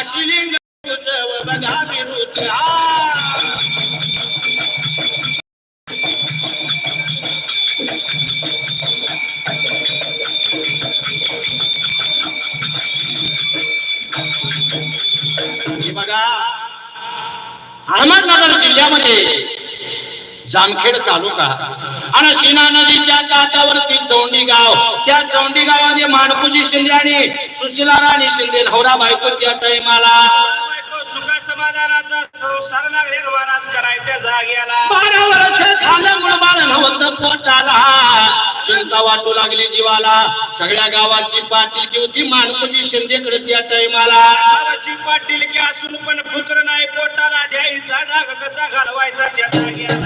काशीलिंग बघा बघा अहमदनगर जिल्ह्यामध्ये जामखेड तालुका आणि सीना नदीच्या काठावर चौंडी गाव. त्या चौंडी गावामध्ये माणकुजी शिंदे आणि सुशीला राणी शिंदे नवरा बायको त्या टाइमाला समाधानाचा संसार निर्माणाच करायच्या जाग्याला बारा वर्ष झालं मुळ बाळ पोटाला. चिंता वाटू लागली जीवाला. सगळ्या गावाची पाठी होती माणकुजी शिंदेकडे त्या टाइमाला गावाची पाटील की असून पण पुत्र नाही पोट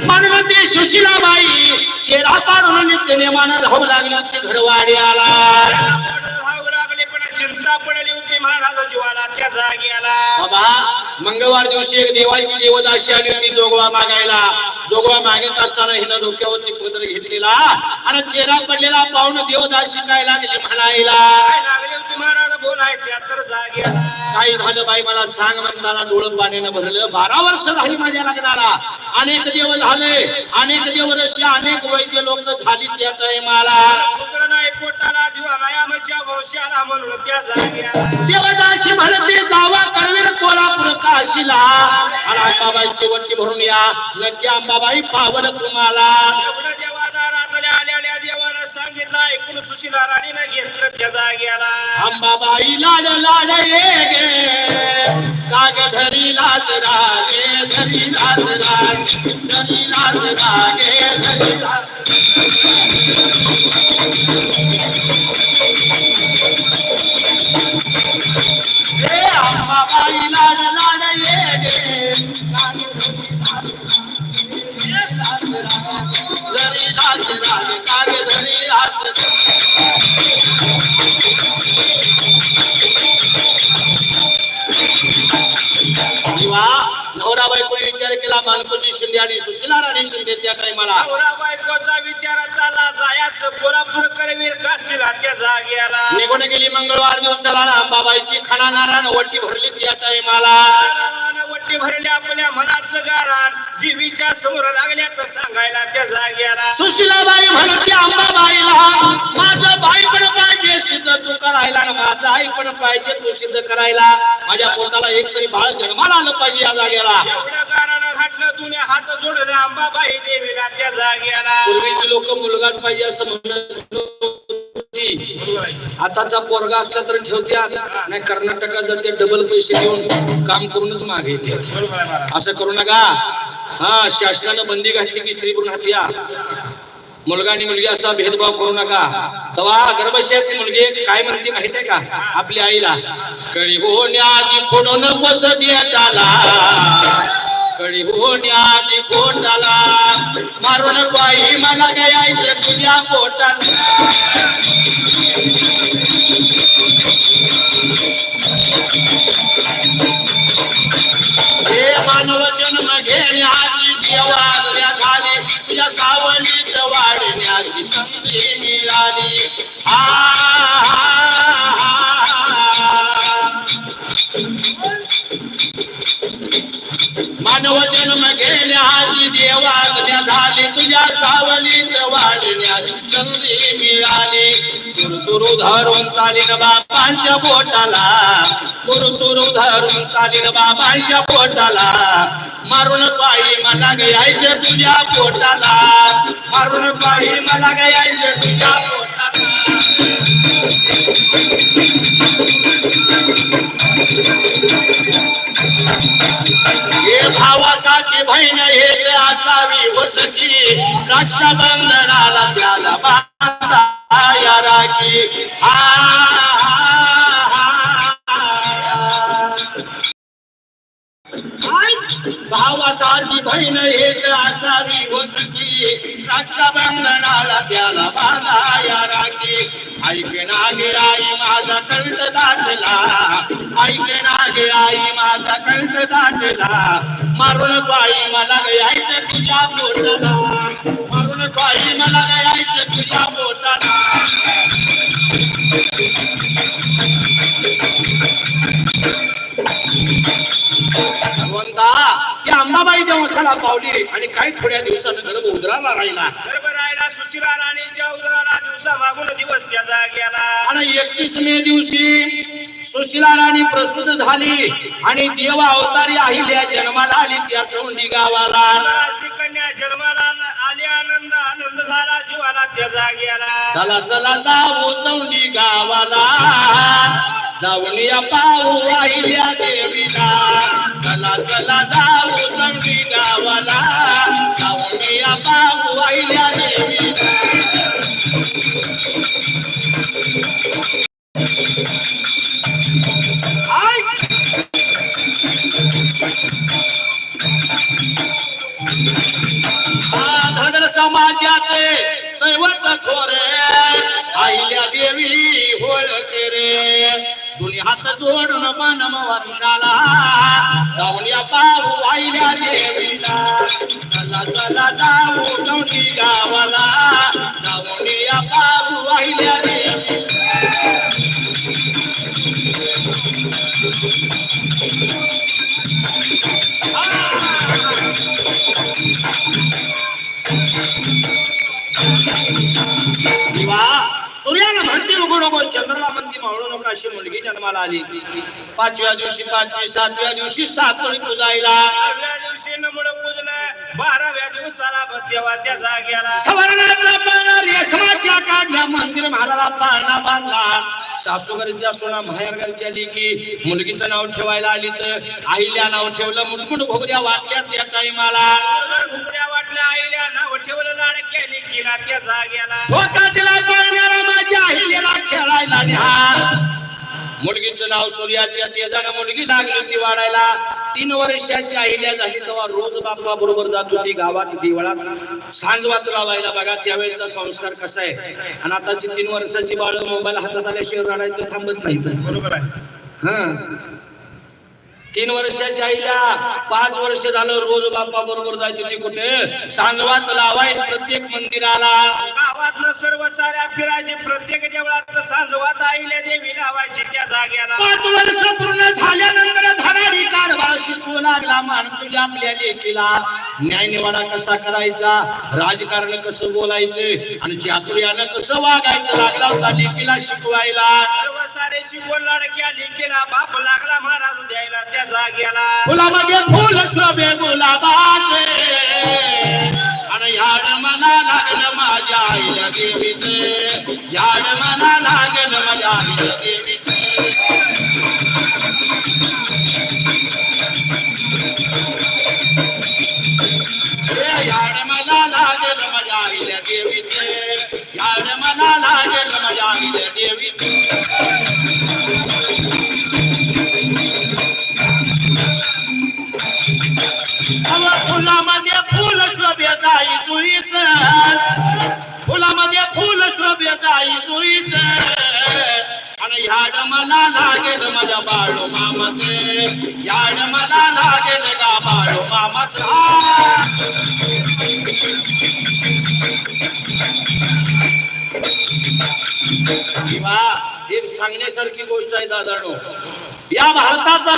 मानवती सुशीलाबाई चेहरा काढून लागली होती चिंता पडली होती महाराज जीवाला त्या जाग्याला बाबा मंगळवार दिवशी एक देवाची देवदाशी आली होती जोगवा मागायला. जोगवा मागत असताना हिनं डोक्यावरती पदर घेतलेला. आणि चेहरा पडलेला पाहून देवदाशी काय लागली म्हणायला. काय त्या तर झालं बाई मला सांग म्हणताना डोळं पाण्यानं भरलं. बारा वर्ष राहिली माझ्या लग्नाला. अनेक देव झाले अनेक देवरशी अनेक वैद्य लोक झाली त्या टायमाला पुत्र नाही पोटाला दिवा नाही आमच्या वंशाला म्हणून त्या जाग्याला देवदाशी म्हणते जावा करवीर कोल्हापूर काशीला. आणि अंबाबाईची वटी भरून या. नक्की अंबाबाई पावल तुम्हाला एवढं देवादारातल्या आलेल्या देवानं सांगितला ऐकून सुशीला राणीनं घेतलं त्या जाग्याला. अंबाबाई लाड लाड ये गे काग धरी लास रागे धरी लास रागे धरी लास रागे धरी लास अंबाबाई लाड लाड ये गे काग धरी लास रागे काग धरी लास रागे नवरा बायकोने विचार केला मानकोजी शिंदे आणि सुशीला राणी शिंदे त्या टायमाला नवरा बायकोचा विचार चालला जायचं कोल्हापूर करवीर काशीला त्या जाग्याला निघून गेली मंगळवार दिवसाला अंबाबाईची खणा नारायण वटी भरली त्या टायमाला. नारळानं वट्टी भरली आपल्या मनाचं गारान देवीच्या समोर लागल्या तर सांगायला त्या जाग्याला सुशीलाबाई म्हणते अंबाबाईला माझं बाई पण पाहिजे सिद्ध तू करायला माझं आई पण पाहिजे तू सिद्ध करायला. माझ्या पोटाला एक तरी बाळ जन्माला आलं पाहिजे या जागेला. घातलं तुने हात जोडले अंबाबाई देवीला त्या जाग्याला पूर्वीची लोक मुलगाच पाहिजे असं म्हणत होती. आताचा पोरगा असला तर ठेवत्या. नाही कर्नाटकात जाते डबल पैसे देऊन काम करूनच मागे. असं करू नका. हा शासनानं बंदी घातली की स्त्री भ्रूण हत्या. मुलगा आणि मुलगी असा भेदभाव करू नका. तेव्हा गर्भशयाची मुलगी काय म्हणते माहिती आहे का? आपल्या आईला कळी होण्याआधी फोडून बस देताला? कळी होण्याआधी झाला मारून बाई मला गायचं तुझ्या पोटाला. हे मानव जन्म घेण्याची देवाग्र्या झाली. तुझ्या सावलीत वाढण्याची संधी मिळाली. आ. मानव जन्म घेण्याची देवाज्ञा झाली. तुझ्या सावलीत वाढण्याची संधी मिळाली. तुरतुरु धरून चालीन बापांच्या बोटाला तुरतुरु धरून चालीन बाबांच्या पोटाला. मारून पायी मला गायचं तुझ्या पोटाला. मारून पायी मला गायचं तुझ्या पोटाला. हे भावासाठी बहीण एक असावी वसती. रक्षाबंधनाला त्याला बांधा या राखी. आ भावासाठी बहीण एक असावी वसती रक्षाबंधनाला त्याला बांधाया राखी. ऐक नागे आई माझा कंठ दाटला ऐक नागे आई माझा कंठ दाटला मारून बाई मला गायचं तुझ्या पोटाला. मारून बाई मला गायचं तुझ्या पोटाला. भगवंता ती अंबाबाई पावली आणि काही थोड्या दिवसानं गर्भ उदराला राहिला. गर्भ राहिला सुशिला राणीच्या उदराला दिवसा मागून दिवस त्याचा गेला. आणि एकतीस मे दिवशी सुशिला राणी प्रसूत झाली आणि देव अवतारी अहिल्या जन्माला आली त्या चौंडी गावाला. कन्या जन्माला आली आनंद आनंद झाला जीवाला त्याचा गेला. चला चला जाऊ चौंडी गावाला. जाऊन या पाहू आईल्या देवीला. चला चला जाऊ चौंडी गावाला. जाऊन या पाहू आईल्या देवीला धन समाजाचे दैवत थोरे आईल्या देवी होळके रे. हात जोडून मानम वंदाला जाऊन या पाहू आईल्या देवीला. चला चला जाऊ चौंडी गावाला. जाऊन या देवी सूर्यानं म्हणते नको नको चंद्राला म्हणते मावळू नका अशी मुलगी जन्माला आली. पाचव्या दिवशी पाचवी सातव्या दिवशी सातवणी पूजायला. दिवशी पूजन बाराव्या दिवसाला देवा त्याचा गेला सवर्णाचा पाळणा रेशमाच्या काढल्या मंदिर महालाला पाळणा बांधला. सासूघरच्या सोना माहेरघरच्या लेकी मुलगीचं नाव ठेवायला आली तर आईल्या नाव ठेवलं मुटमुट घोगऱ्या वाटल्या त्या टाइमाला घुगऱ्या वाटल्या आईल्या नाव ठेवलं लाड केली किला त्याचा गेला स्वतः तिला पाळणारा आईला खेळायला न्या मुलगीचं नाव सूर्याच्या तेजानं मुलगी लागली होती वाढायला. तीन वर्षाची आईल्या झाली तेव्हा रोज बाप्पा बरोबर जात होती गावात देवळात. सांजवात लावायला बघा त्यावेळेचा संस्कार कसा आहे? आणि आताची तीन वर्षाची बाळ मोबाईल हातात आल्याशिवाय रडायचं थांबत नाही. बरोबर आहे. हा. तीन वर्षाच्या आईला पाच वर्ष झालं रोज बाप्पा बरोबर जायची होती कुठे? सांजवात लावाय प्रत्येक मंदिराला. गावात सर्व साऱ्या फिरायचे प्रत्येक देवळात सांजवात आईल्या देवी लावायची त्या जाग्याला. पाच वर्ष पूर्ण झाल्यानंतर धनारी कारभार शिकवू लागला तुझ्या आपल्या लेकीला. न्याय निवाडा कसा करायचा? राजकारण कसं बोलायचं? आणि चातुर्यानं कसं वागायचं? लागला होता लेकीला शिकवायला. सर्व सारे शिकवण लाडक्या लेकीला बाप लागला महाराज द्यायला त्या जाग्याला फुलामध्ये फुल शोभे गुलाबाचे. आणि याड मना लागलं माझ्या आईला देवीचे. याड मना लागलं माझ्या आईला देवीचे. याड मला लागलं माझ्या आईला देवीचे. याड मला लागलं माझ्या आईला देवीचे. श्रव्यताई जुईच. फुलामध्ये फुल श्रव्यताई जुईच. आणि याड मला लागेल माझ्या बाळू मामाचे. याड मला लागेल गा बाळू मामाचा. किंवा एक सांगण्यासारखी गोष्ट आहे दादानो. या भारताचा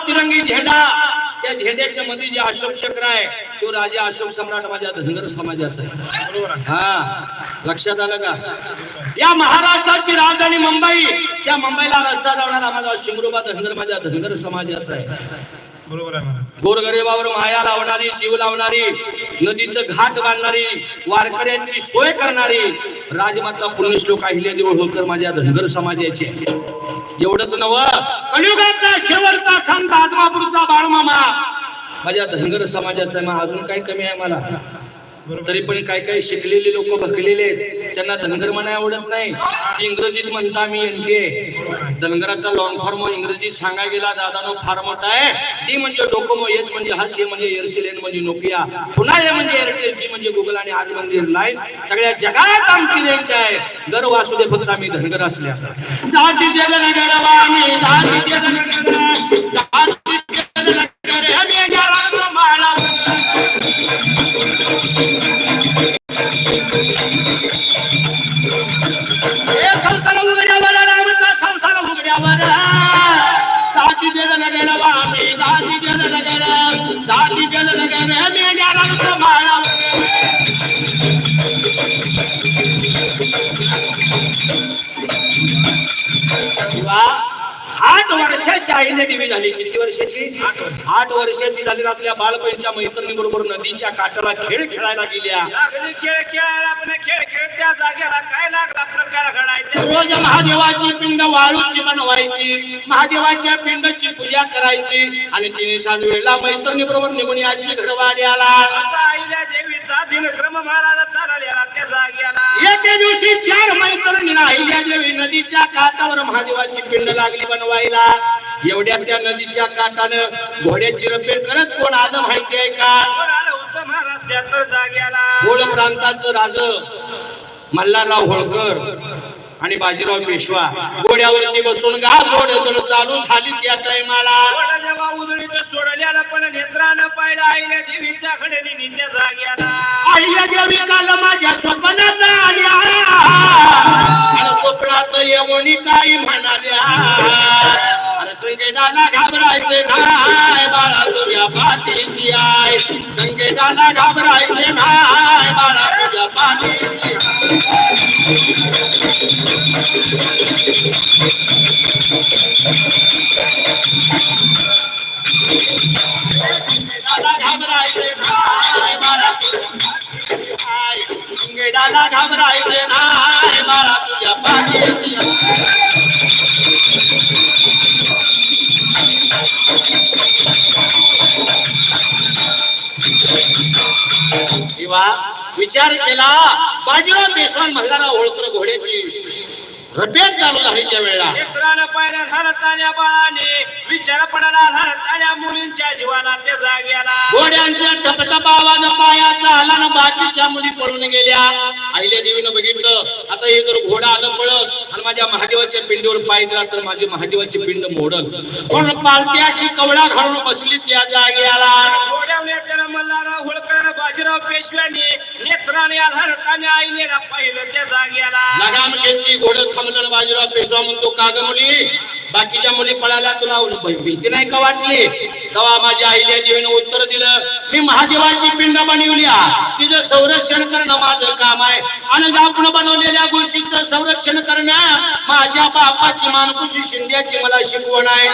झेंड्याच्या मध्ये जे अशोक चक्र आहे तो राजा अशोक सम्राट माझ्या धनगर समाजाचा आहे. हा लक्षात आलं का? या महाराष्ट्राची राजधानी मुंबई त्या मुंबईला रस्ता लावणारा माझा शिंगरोबा धनगर माझ्या धनगर समाजाचा आहे. बरोबर आहे गोरगरिबावर माया लावणारी जीव लावणारी नदीचं घाट बांधणारी वारकऱ्यांची सोय करणारी राजमाता पुण्यश्लोक अहिल्या देव होळकर माझ्या धनगर समाजाचे एवढंच नव कलियुगातला शेवटचा संत आत्मापूरचा बाळमामा माझ्या धनगर समाजाचा ना मग अजून काय कमी आहे मला तरी पण काय काय शिकलेले लोक भकलेले आहेत त्यांना धनगर म्हणा आवडत नाही. इंग्रजीत म्हणता मी एनके. धनगराचा लॉंग फॉर्म इंग्रजीत सांगा गेला दादानो फार मोठा आहे. डी म्हणजे डोकोमो एच म्हणजे हच ए म्हणजे एअरसेल एन म्हणजे नोकिया. पुन्हा हे म्हणजे एअरटेल जी म्हणजे गुगल आणि आज म्हणजे रिलायन्स. सगळ्या जगात आमची रेंज आहे. गर्व असू दे फक्त आम्ही धनगर असल्या दाटी संसार उघड्यावर रामचा संसार उघड्यावर साथी देव नगेला मी दादी जल नगर दादी जल नगर मेघ्याला माळा किंवा आठ वर्षाची आईने देवी झाली. किती वर्षाची? आठ वर्षाची झाली आपल्या बालपणीच्या मैत्रिणी बरोबर नदीच्या काठाला खेळ खेळायला गेल्या. खेळ खेळायला खेळ खेळ त्या जागेला काय लागला? प्रकार घडायचा. रोज महादेवाची पिंड वाळूची बनवायची महादेवाच्या पिंडची पूजा करायची. आणि तिने सात वेळेला मैत्रिणी बरोबर निघून याची घरवाडी दिनक्रम महाराजा चाललेला त्या जागेला. एके दिवशी चार मैत्रिणीला अहिल्या देवी नदीच्या काठावर महादेवाची पिंड लागली बनवायला. एवढ्या त्या नदीच्या काठानं घोड्याची रपेट करत कोण आलं माहिती आहे का? त्या तर जागेला? होळ प्रांताचं राज. मल्हारराव होळकर. आणि बाजीराव पेशवा घोड्यावरती बसून गा घोड तर चालू झाली त्या टायमाला. कोणा जेव्हा उधळीत सोडल्याला पण नेत्रानं पाहिलं आईल्या देवीच्या कडे त्या जागेला आईला देवी काल माझ्या स्वप्नात आल्या. आणि स्वप्नात येऊन काही म्हणाल्या अरे संकेताला घाबरायचे नाही. बाळा तुझ्या पाठीची आहे. संकेताला घाबरायचे नाही. बाळा तुझ्या पाठीची आहे. संकेताला घाबरायचे नाही. बाळा तुझ्या पाठीची किंवा विचार केला बाजीराव पेशवान मल्हारराव ओळखलं घोड्याची रपेट चालू झाली त्या वेळेला. नेत्रानं पाहिलं धरतान्या बाळाने विचार पडाला धरतान्या मुलींच्या जीवाला त्या जागेला घोड्यांचा टपटप आवाज पायाचा आला ना बाकीच्या मुली पळून गेल्या. आईल्या देवीनं बघितलं आता हे जर घोडा आलं पळत आणि माझ्या महादेवाच्या पिंडीवर पाय दिला तर माझी महादेवाची पिंड मोडल. पण पालती अशी कवडा घालून बसली त्या जागेला घोड्यावर मल्हारराव होळकरानं बाजीराव पेशव्याने नेत्राने धरतान्या आईलेला पाहिलं त्या जागेला लगाम घेतली घोड खमलन बाजीराव पेशवा म्हणतो का ग मुली? बाकीच्या मुली पळाल्या तुला भीती नाही का वाटली? तेव्हा माझ्या आईल्या देवीने उत्तर दिलं मी महादेवाची पिंड बनवली तिचं संरक्षण करणं माझं काम आहे. आणि आपण बनवलेल्या गोष्टीचं संरक्षण करणं माझ्या बापाची मानकुशी शिंद्याची मला शिकवण आहे.